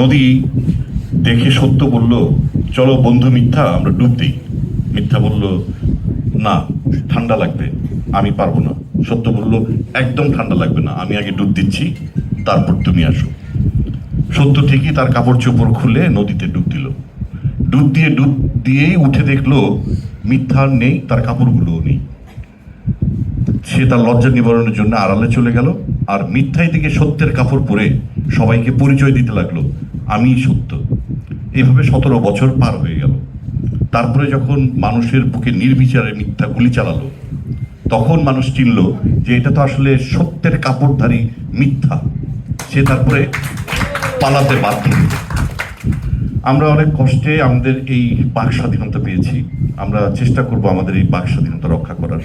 নদী দেখে সত্য বলল, চলো বন্ধু মিথ্যা, আমরা ডুব দিই। মিথ্যা বলল, না, ঠান্ডা লাগবে, আমি পারব না। সত্য বলল, একদম ঠান্ডা লাগবে না, আমি আগে ডুব দিচ্ছি, তারপর তুমি আসো। সত্য ঠিকই তার কাপড় চোপড় খুলে নদীতে ডুব দিল। ডুব দিয়ে ডুব দিয়েই উঠে দেখল, মিথ্যা নেই, তার কাপড়গুলোও নেই। সে তার লজ্জা নিবারণের জন্য আড়ালে চলে গেল, আর মিথ্যাই থেকে সত্যের কাপড় পরে সবাইকে পরিচয় দিতে লাগল আমিই সত্য। এইভাবে সতেরো বছর পার হয়ে গেল। তারপরে যখন মানুষের বুকে নির্বিচারে মিথ্যা গুলি চালালো, তখন মানুষ চিনল যে এটা তো আসলে সত্যের কাপড়ধারী মিথ্যা। সে তারপরে পালাতে বাধ্য। আমরা অনেক কষ্টে আমাদের এই বাক স্বাধীনতা পেয়েছি। আমরা চেষ্টা করব আমাদের এই বাক স্বাধীনতা রক্ষা করার।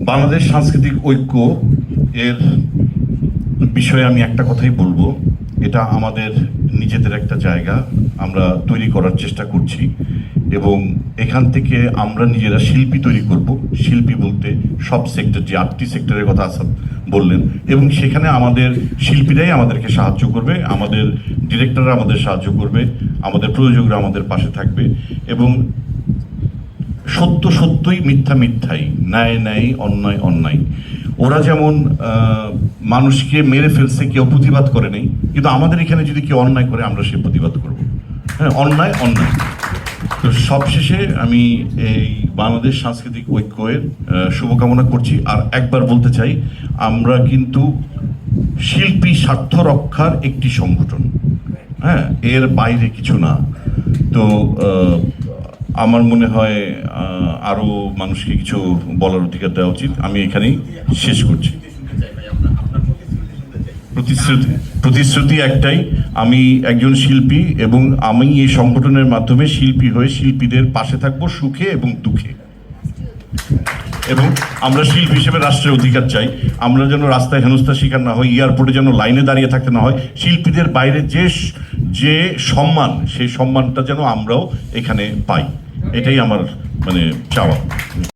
বাংলাদেশ সাংস্কৃতিক ঐক্য এর বিষয়ে আমি একটা কথাই বলব। এটা আমাদের নিজেদের একটা জায়গা। আমরা তৈরি করার চেষ্টা করছি এবং এখান থেকে আমরা নিজেরা শিল্পী তৈরি করব। শিল্পী বলতে সব সেক্টর যে আটটি সেক্টরের কথা আসাদ বললেন। এবং সেখানে আমাদের শিল্পীরাই আমাদেরকে সাহায্য করবে, আমাদের ডিরেক্টররা আমাদের সাহায্য করবে, আমাদের প্রযোজকরা আমাদের পাশে থাকবে এবং সত্য সত্যই মিথ্যা মিথ্যাই, ন্যায় ন্যায়, অন্যায় অন্যায়। ওরা যেমন মানুষকে মেরে ফেলছে, কেউ প্রতিবাদ করে নেই কিন্তু আমাদের এখানে যদি কেউ অন্যায় করে, আমরা সে প্রতিবাদ করব। হ্যাঁ অন্যায় অন্যায়। তো সবশেষে আমি এই বাংলাদেশ সাংস্কৃতিক ঐক্যের শুভকামনা করছি। আর একবার বলতে চাই, আমরা কিন্তু শিল্পী স্বার্থ রক্ষার একটি সংগঠন। হ্যাঁ এর বাইরে কিছু না। তো আমার মনে হয় আহ, আরও মানুষকে কিছু বলার অধিকার দেওয়া উচিত। আমি এখানেই শেষ করছি। প্রতিশ্রুতি প্রতিশ্রুতি একটাই আমি একজন শিল্পী এবং আমি এই সংগঠনের মাধ্যমে শিল্পী হয়ে শিল্পীদের পাশে থাকব সুখে এবং দুঃখে। এবং আমরা শিল্পী হিসেবে রাষ্ট্রের অধিকার চাই। আমরা যেন রাস্তায় হেনস্থা শিকার না হয় এয়ারপোর্টে যেন লাইনে দাঁড়িয়ে থাকতে না হয়। শিল্পীদের বাইরে যে যে সম্মান সেই সম্মানটা যেন আমরাও এখানে পাই। এটাই আমার মানে চাওয়া।